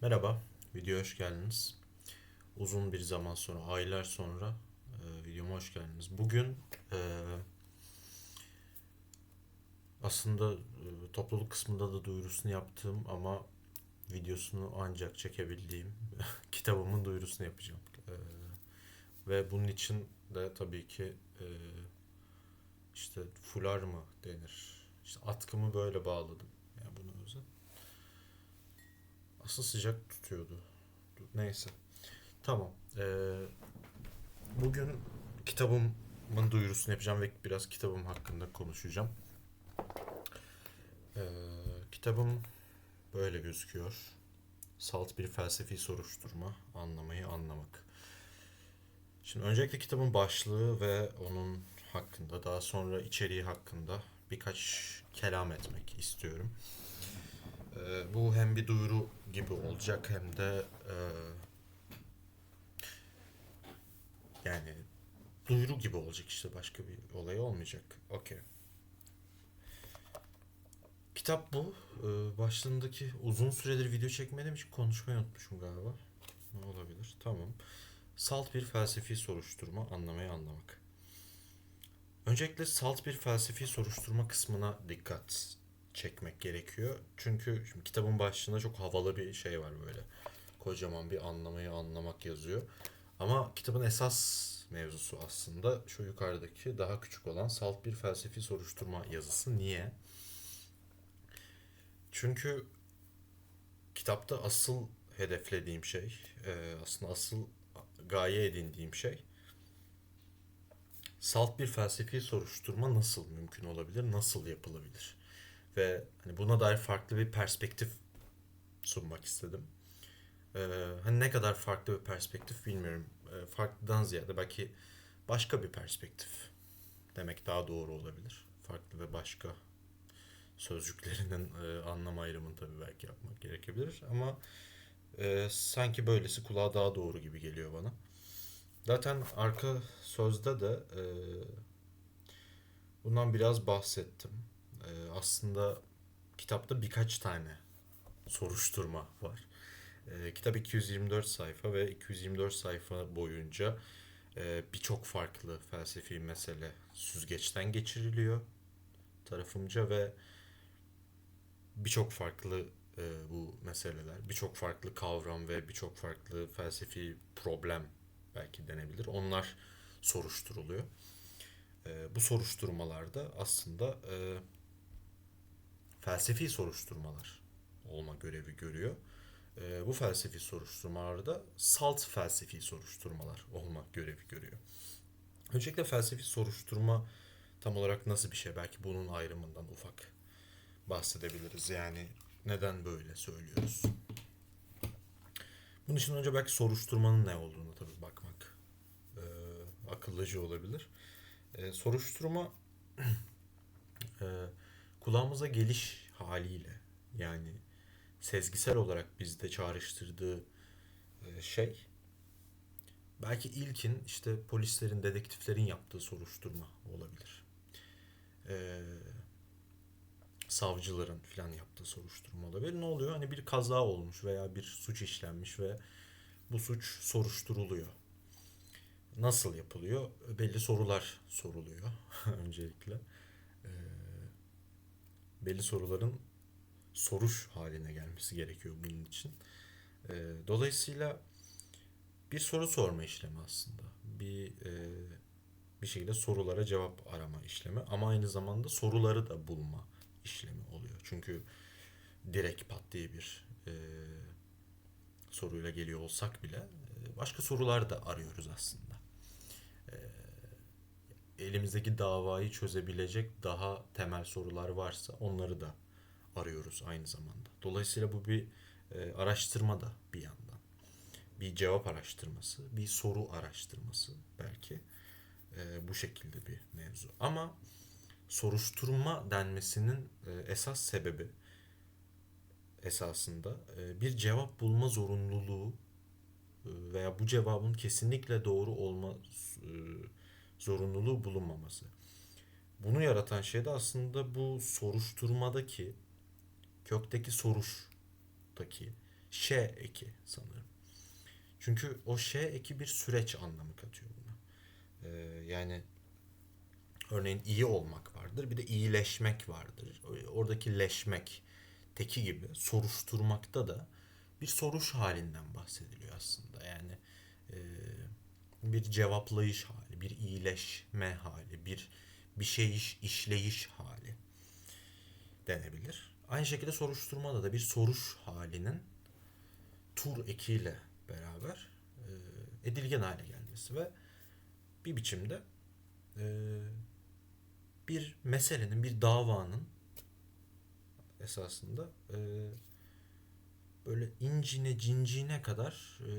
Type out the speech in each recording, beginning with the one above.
Merhaba, videoya hoş geldiniz. Uzun bir zaman sonra, aylar sonra e, videoma hoş geldiniz. Bugün e, aslında e, topluluk kısmında da duyurusunu yaptığım ama videosunu ancak çekebildiğim kitabımın duyurusunu yapacağım. E, ve bunun için de tabii ki e, işte fular mı denir? İşte atkımı böyle bağladım. Yani bunu özel. Aslında sıcak tutuyordu. Neyse. Tamam. Ee, bugün kitabımın duyurusunu yapacağım ve biraz kitabım hakkında konuşacağım. Ee, kitabım böyle gözüküyor. Salt bir felsefi soruşturma, anlamayı anlamak. Şimdi öncelikle kitabın başlığı ve onun hakkında, daha sonra içeriği hakkında birkaç kelam etmek istiyorum. Ee, bu hem bir duyuru gibi olacak hem de e, yani duyuru gibi olacak işte başka bir olay olmayacak. Okey. Kitap bu. Ee, başlığındaki uzun süredir video çekmediğim için konuşmayı unutmuşum galiba. Ne olabilir? Tamam. Salt bir felsefi soruşturma, anlamayı anlamak. Öncelikle salt bir felsefi soruşturma kısmına dikkat çekmek gerekiyor. Çünkü şimdi kitabın başlığında çok havalı bir şey var böyle. Kocaman bir anlamayı anlamak yazıyor. Ama kitabın esas mevzusu aslında şu yukarıdaki daha küçük olan salt bir felsefi soruşturma yazısı. Niye? Çünkü kitapta asıl hedeflediğim şey, e, aslında asıl gaye edindiğim şey salt bir felsefi soruşturma nasıl mümkün olabilir, nasıl yapılabilir? Ve hani buna dair farklı bir perspektif sunmak istedim. Ee, hani ne kadar farklı bir perspektif bilmiyorum. Ee, farklıdan ziyade belki başka bir perspektif demek daha doğru olabilir. Farklı ve başka sözcüklerinin e, anlam ayrımını tabii belki yapmak gerekebilir ama e, sanki böylesi kulağa daha doğru gibi geliyor bana. Zaten arka sözde de e, bundan biraz bahsettim. E, aslında kitapta birkaç tane soruşturma var. E, kitap 224 sayfa ve 224 sayfa boyunca e, birçok farklı felsefi mesele süzgeçten geçiriliyor tarafımca ve birçok farklı e, bu meseleler, birçok farklı kavram ve birçok farklı felsefi problem belki denebilir. Onlar soruşturuluyor. E, bu soruşturmalarda aslında e, felsefi soruşturmalar olma görevi görüyor. E, bu felsefi soruşturmalarda salt felsefi soruşturmalar olma görevi görüyor. Öncelikle felsefi soruşturma tam olarak nasıl bir şey? Belki bunun ayrımından ufak bahsedebiliriz. Yani neden böyle söylüyoruz? Bunun için önce belki soruşturmanın ne olduğunu tabii bakmak e, akıllıcı olabilir. E, soruşturma e, kulağımıza geliş haliyle yani sezgisel olarak bizde çağrıştırdığı e, şey belki ilkin işte polislerin, dedektiflerin yaptığı soruşturma olabilir. E, savcıların falan yaptığı soruşturma olabilir. Ne oluyor? Hani bir kaza olmuş veya bir suç işlenmiş ve bu suç soruşturuluyor. Nasıl yapılıyor? Belli sorular soruluyor öncelikle. Belli soruların soruş haline gelmesi gerekiyor bunun için. Ee, dolayısıyla bir soru sorma işlemi aslında. Bir e, bir şekilde sorulara cevap arama işlemi ama aynı zamanda soruları da bulma işlemi oluyor. Çünkü direkt pat diye bir e, soruyla geliyor olsak bile e, başka sorular da arıyoruz aslında. E, elimizdeki davayı çözebilecek daha temel sorular varsa onları da arıyoruz aynı zamanda. Dolayısıyla bu bir e, araştırma da bir yandan. Bir cevap araştırması, bir soru araştırması belki. E, bu şekilde bir mevzu. Ama soruşturma denmesinin e, esas sebebi esasında e, bir cevap bulma zorunluluğu e, veya bu cevabın kesinlikle doğru olma e, zorunluluğu bulunmaması. Bunu yaratan şey de aslında bu soruşturmadaki kökteki soruştaki Ş eki sanırım. Çünkü o Ş eki bir süreç anlamı katıyor buna. Ee, yani örneğin iyi olmak vardır. Bir de iyileşmek vardır. Oradaki leşmek teki gibi soruşturmakta da bir soruş halinden bahsediliyor aslında. Yani e, bir cevaplayış hali, bir iyileşme hali, bir bir şey iş, işleyiş hali denebilir. Aynı şekilde soruşturmada da bir soruş halinin tur ekiyle beraber e, edilgen hale gelmesi ve bir biçimde e, bir meselenin, bir davanın esasında e, böyle incine cinciğine kadar e,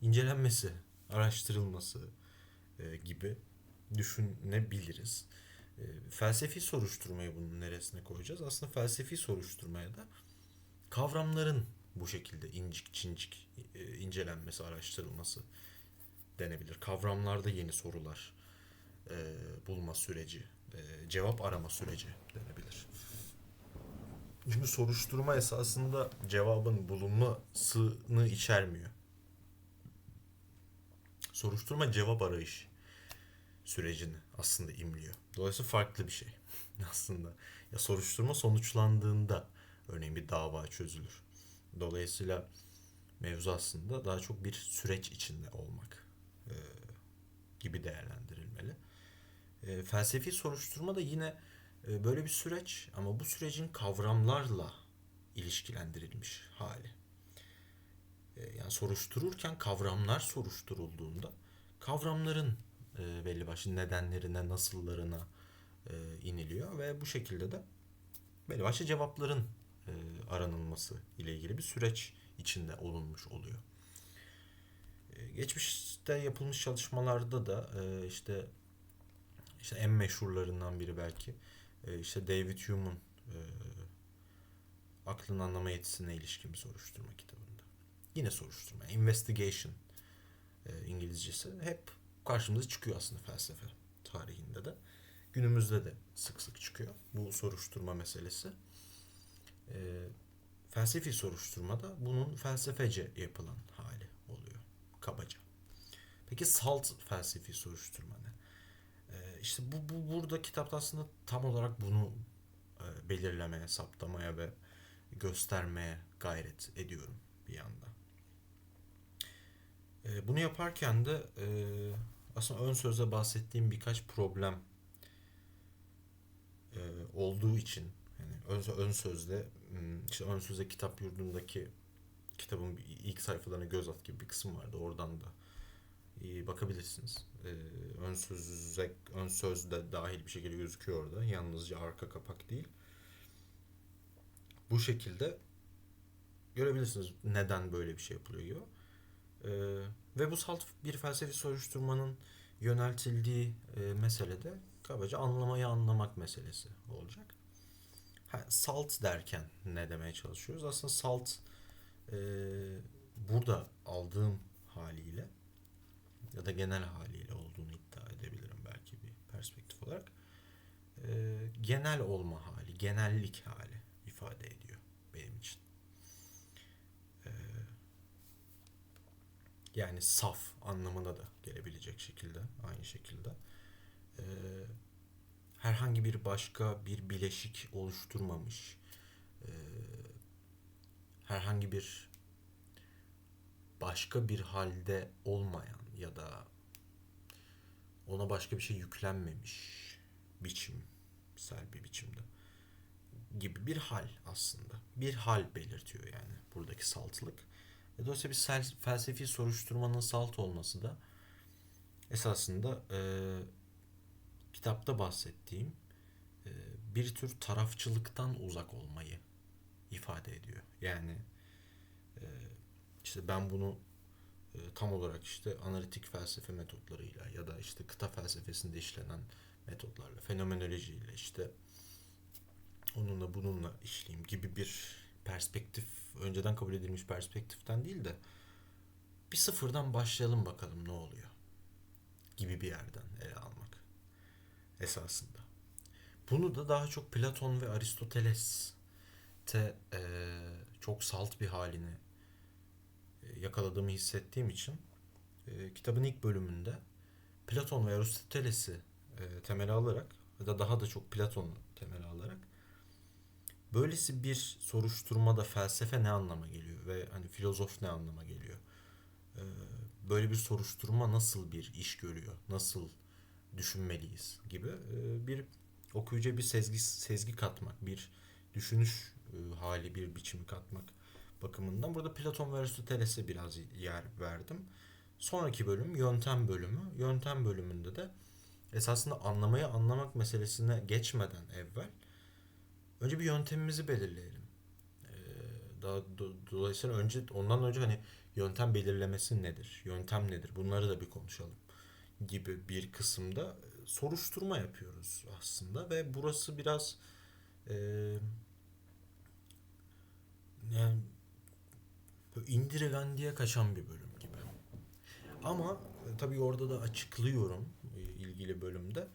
incelenmesi, araştırılması e, gibi düşünebiliriz. E, felsefi soruşturmayı bunun neresine koyacağız? Aslında felsefi soruşturmaya da kavramların bu şekilde incik cincik e, incelenmesi, araştırılması denebilir. Kavramlarda yeni sorular bulma süreci, cevap arama süreci denebilir. Çünkü soruşturma esasında cevabın bulunmasını içermiyor. Soruşturma cevap arayış sürecini aslında imliyor. Dolayısıyla farklı bir şey aslında. Ya soruşturma sonuçlandığında örneğin bir dava çözülür. Dolayısıyla mevzu aslında daha çok bir süreç içinde olmak e, gibi değerlendirilmeli. E, felsefi soruşturma da yine e, böyle bir süreç ama bu sürecin kavramlarla ilişkilendirilmiş hali. E, yani soruştururken kavramlar soruşturulduğunda kavramların e, belli başlı nedenlerine, nasıllarına e, iniliyor ve bu şekilde de belli başlı cevapların e, aranılması ile ilgili bir süreç içinde olunmuş oluyor. Geçmişte yapılmış çalışmalarda da işte işte en meşhurlarından biri belki işte David Hume'un aklın anlama yetisine ilişkin bir soruşturma kitabında. Yine soruşturma, investigation e, İngilizcesi hep karşımıza çıkıyor aslında felsefe tarihinde de. Günümüzde de sık sık çıkıyor bu soruşturma meselesi. E, felsefi soruşturmada bunun felsefece yapılan hali oluyor kabaca. Peki salt felsefi soruşturma ne? E, işte bu, bu burada kitapta aslında tam olarak bunu e, belirlemeye, saptamaya ve göstermeye gayret ediyorum bir yandan. E, bunu yaparken de e, aslında ön sözde bahsettiğim birkaç problem e, olduğu için yani ön, ön sözde hmm, işte ön sözde kitap yurdundaki kitabın ilk sayfalarına göz at gibi bir kısım vardı. Oradan da bakabilirsiniz. E, ön söze ön söz de dahil bir şekilde gözüküyor orada. Yalnızca arka kapak değil. Bu şekilde görebilirsiniz neden böyle bir şey yapılıyor. E, ve bu salt bir felsefi soruşturmanın yöneltildiği e, meselede kabaca anlamayı anlamak meselesi olacak. Ha, salt derken ne demeye çalışıyoruz? Aslında salt e, burada aldığım haliyle ya da genel haliyle olduğunu iddia edebilirim belki bir perspektif olarak. E, genel olma hali, genellik hali ifade ediyor benim için. E, yani saf anlamına da gelebilecek şekilde, aynı şekilde. E, herhangi bir başka bir bileşik oluşturmamış, e, herhangi bir başka bir halde olmayan ya da ona başka bir şey yüklenmemiş biçimsel bir biçimde gibi bir hal aslında. Bir hal belirtiyor yani buradaki saltlık. E dolayısıyla bir felsefi soruşturmanın salt olması da esasında e, kitapta bahsettiğim e, bir tür tarafçılıktan uzak olmayı ifade ediyor. Yani e, işte ben bunu e, tam olarak işte analitik felsefe metotlarıyla ya da işte kıta felsefesinde işlenen metotlarla, fenomenolojiyle işte onunla bununla işleyeyim gibi bir perspektif, önceden kabul edilmiş perspektiften değil de bir sıfırdan başlayalım bakalım ne oluyor gibi bir yerden ele almak esasında. Bunu da daha çok Platon ve Aristoteles te e, çok salt bir halini e, yakaladığımı hissettiğim için e, kitabın ilk bölümünde Platon ve Aristoteles'i e, temel alarak ya da daha da çok Platon'u temel alarak böylesi bir soruşturmada felsefe ne anlama geliyor ve hani filozof ne anlama geliyor? E, böyle bir soruşturma nasıl bir iş görüyor? Nasıl düşünmeliyiz gibi e, bir okuyucuya bir sezgi sezgi katmak, bir düşünüş e, hali, bir biçimi katmak bakımından burada Platon ve Aristoteles'e biraz yer verdim. Sonraki bölüm yöntem bölümü. Yöntem bölümünde de esasında anlamayı anlamak meselesine geçmeden evvel önce bir yöntemimizi belirleyelim. Ee, daha do- dolayısıyla önce ondan önce hani yöntem belirlemesi nedir? Yöntem nedir? Bunları da bir konuşalım gibi bir kısımda e, soruşturma yapıyoruz aslında ve burası biraz e, yani böyle indirigendiye kaçan bir bölüm gibi. Ama e, tabii orada da açıklıyorum e, ilgili bölümde.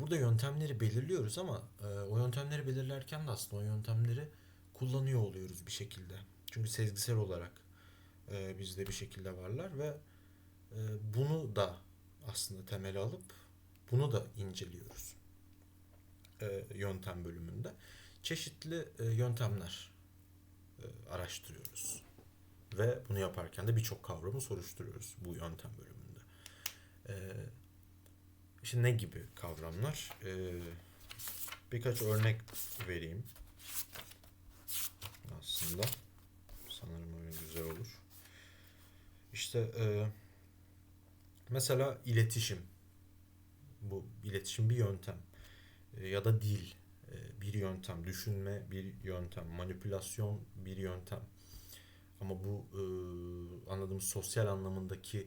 Burada yöntemleri belirliyoruz ama e, o yöntemleri belirlerken de aslında o yöntemleri kullanıyor oluyoruz bir şekilde. Çünkü sezgisel olarak e, bizde bir şekilde varlar ve e, bunu da aslında temel alıp bunu da inceliyoruz e, yöntem bölümünde. Çeşitli e, yöntemler e, araştırıyoruz. Ve bunu yaparken de birçok kavramı soruşturuyoruz bu yöntem bölümünde. Ee, işte ne gibi kavramlar? Ee, birkaç örnek vereyim. Aslında sanırım öyle güzel olur. İşte e, mesela iletişim. Bu iletişim bir yöntem. E, ya da dil e, bir yöntem. Düşünme bir yöntem. Manipülasyon bir yöntem. Ama bu e, anladığımız sosyal anlamındaki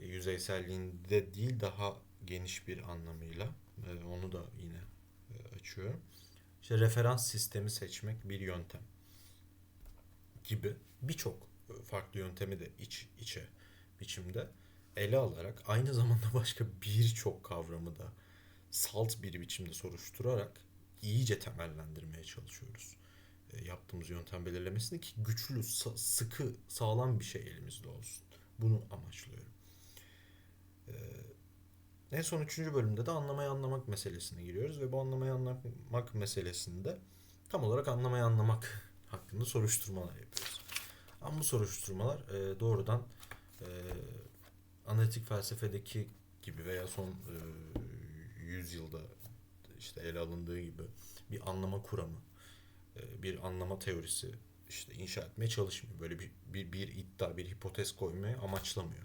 e, yüzeyselliğinde değil daha geniş bir anlamıyla e, onu da yine e, açıyorum. İşte referans sistemi seçmek bir yöntem gibi birçok e, farklı yöntemi de iç içe biçimde ele alarak aynı zamanda başka birçok kavramı da salt bir biçimde soruşturarak iyice temellendirmeye çalışıyoruz e, yaptığımız yöntem belirlemesini ki güçlü, sa- sıkı, sağlam bir şey elimizde olsun. Bunu amaçlıyorum. Ee, en son üçüncü bölümde de anlamayı anlamak meselesine giriyoruz ve bu anlamayı anlamak meselesinde tam olarak anlamayı anlamak hakkında soruşturmalar yapıyoruz. Ama bu soruşturmalar e, doğrudan e, analitik felsefedeki gibi veya son e, yüzyılda işte ele alındığı gibi bir anlama kuramı, e, bir anlama teorisi işte inşa etmeye çalışmıyor. Böyle bir, bir, bir iddia, bir hipotez koymayı amaçlamıyor.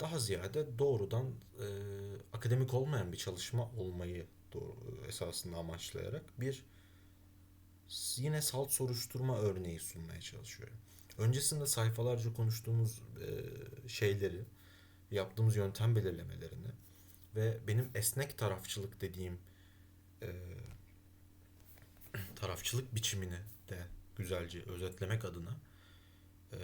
Daha ziyade doğrudan e, akademik olmayan bir çalışma olmayı doğru, esasında amaçlayarak bir yine salt soruşturma örneği sunmaya çalışıyorum. Öncesinde sayfalarca konuştuğumuz e, şeyleri, yaptığımız yöntem belirlemelerini ve benim esnek tarafçılık dediğim e, tarafçılık biçimini de güzelce özetlemek adına e,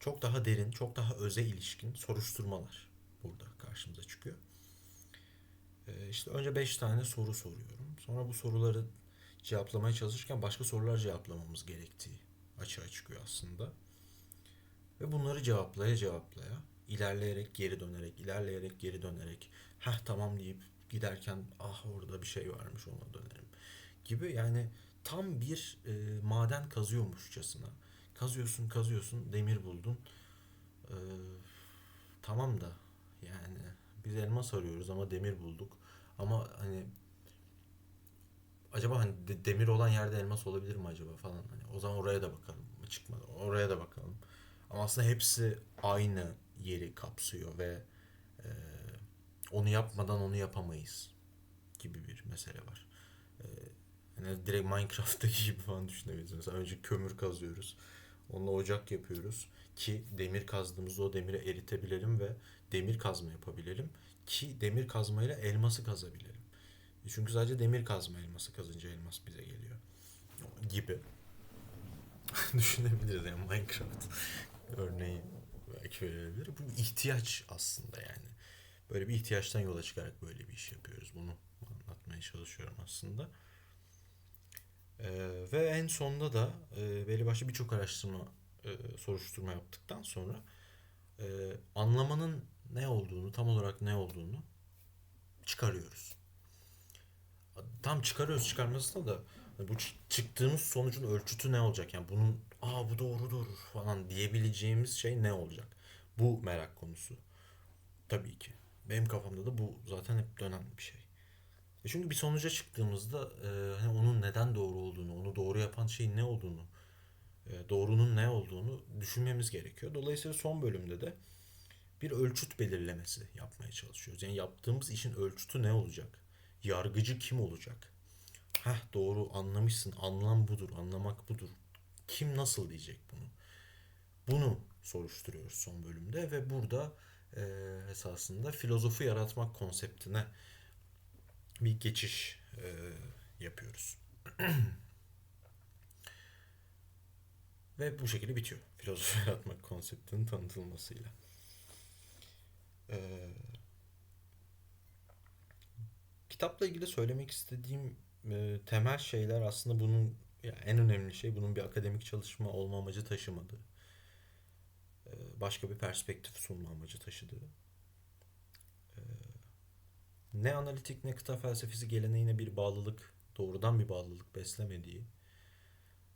çok daha derin, çok daha öze ilişkin soruşturmalar burada karşımıza çıkıyor. E, işte önce 5 tane soru soruyorum. Sonra bu soruları cevaplamaya çalışırken başka sorular cevaplamamız gerektiği açığa çıkıyor aslında. Ve bunları cevaplaya cevaplaya, ilerleyerek geri dönerek, ilerleyerek geri dönerek, heh tamam deyip giderken ah orada bir şey varmış ona dönerim gibi yani tam bir e, maden kazıyormuşçasına. Kazıyorsun kazıyorsun demir buldun. E, tamam da yani biz elmas arıyoruz ama demir bulduk. Ama hani acaba hani de- demir olan yerde elmas olabilir mi acaba falan hani o zaman oraya da bakalım çıkmadı oraya da bakalım ama aslında hepsi aynı yeri kapsıyor ve e, onu yapmadan onu yapamayız gibi bir mesele var. E, yani direkt Minecraft'taki gibi falan düşünebiliriz. Mesela önce kömür kazıyoruz. Onunla ocak yapıyoruz ki demir kazdığımızda o demiri eritebilelim ve demir kazma yapabilelim ki demir kazmayla elması kazabilelim. Çünkü sadece demir kazma elması kazınca elmas bize geliyor. Gibi. Düşünebiliriz yani Minecraft örneği belki verilebilir. Bu bir ihtiyaç aslında yani. Böyle bir ihtiyaçtan yola çıkarak böyle bir iş yapıyoruz. Bunu anlatmaya çalışıyorum aslında. Ee, ve en sonda da e, belli başlı birçok araştırma e, soruşturma yaptıktan sonra e, anlamanın ne olduğunu, tam olarak ne olduğunu çıkarıyoruz. Tam çıkarıyoruz çıkarmasına da hani bu çı- çıktığımız sonucun ölçütü ne olacak? Yani bunun aa bu doğrudur falan diyebileceğimiz şey ne olacak? Bu merak konusu. Tabii ki. Benim kafamda da bu zaten hep dönen bir şey. E çünkü bir sonuca çıktığımızda e, hani onun neden doğru olduğunu, onu doğru yapan şeyin ne olduğunu, e, doğrunun ne olduğunu düşünmemiz gerekiyor. Dolayısıyla son bölümde de bir ölçüt belirlemesi yapmaya çalışıyoruz. Yani yaptığımız işin ölçütü ne olacak? Yargıcı kim olacak? Heh doğru anlamışsın. Anlam budur. Anlamak budur. Kim nasıl diyecek bunu? Bunu soruşturuyoruz son bölümde ve burada e, esasında filozofu yaratmak konseptine bir geçiş e, yapıyoruz. Ve bu şekilde bitiyor. Filozofi yaratmak konseptinin tanıtılmasıyla. E, kitapla ilgili söylemek istediğim e, temel şeyler aslında bunun ya en önemli şey bunun bir akademik çalışma olma amacı taşımadığı. E, başka bir perspektif sunma amacı taşıdığı. Ne analitik ne kıta felsefesi geleneğine bir bağlılık, doğrudan bir bağlılık beslemediği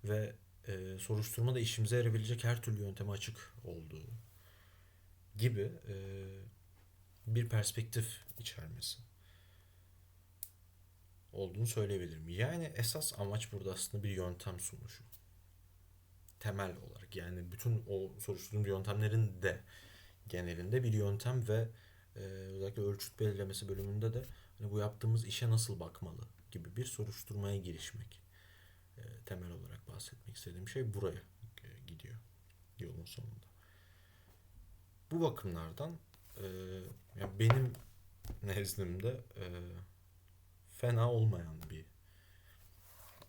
ve e, soruşturmada işimize yarayabilecek her türlü yönteme açık olduğu gibi e, bir perspektif içermesi olduğunu söyleyebilirim. Yani esas amaç burada aslında bir yöntem sunuşu. Temel olarak yani bütün o soruşturduğum yöntemlerin de genelinde bir yöntem ve e, özellikle ölçüt belirlemesi bölümünde de hani bu yaptığımız işe nasıl bakmalı gibi bir soruşturmaya girişmek. E, temel olarak bahsetmek istediğim şey buraya e, gidiyor yolun sonunda. Bu bakımlardan e, yani benim nezdimde e, fena olmayan bir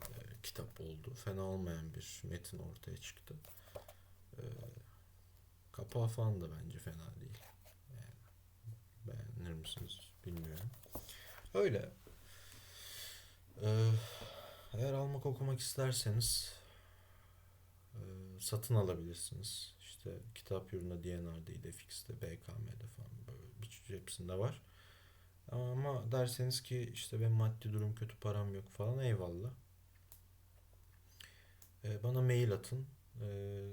e, kitap oldu. Fena olmayan bir metin ortaya çıktı. E, kapağı falan da bence fena değil. Beğenir misiniz bilmiyorum. Öyle. E, eğer almak okumak isterseniz e, satın alabilirsiniz. İşte kitap yurunda, DNR'da, İDEFX'te, BKM'de falan böyle bir hepsinde var. Ama derseniz ki işte benim maddi durum kötü param yok falan eyvallah. Ee, bana mail atın. Ee,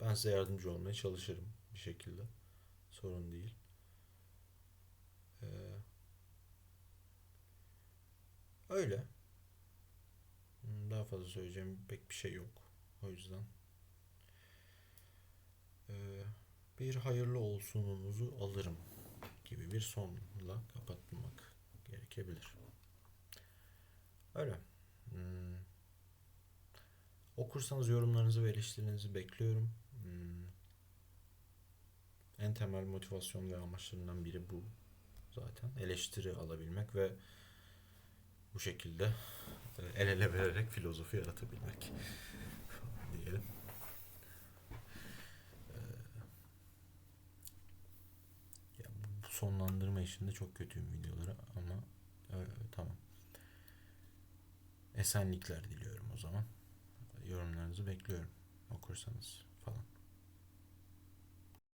ben size yardımcı olmaya çalışırım bir şekilde. Sorun değil. Ee, öyle. Daha fazla söyleyeceğim pek bir şey yok. O yüzden. Ee, bir hayırlı olsununuzu alırım gibi bir sonla kapatmak gerekebilir. Öyle. Hmm. Okursanız yorumlarınızı ve eleştirilerinizi bekliyorum. Hmm. En temel motivasyon ve amaçlarından biri bu zaten. Eleştiri alabilmek ve bu şekilde e, el ele vererek filozofi yaratabilmek diyelim. Ya bu sonlandırma işinde çok kötüyüm videoları ama e, tamam. Esenlikler diliyorum o zaman. Yorumlarınızı bekliyorum okursanız falan.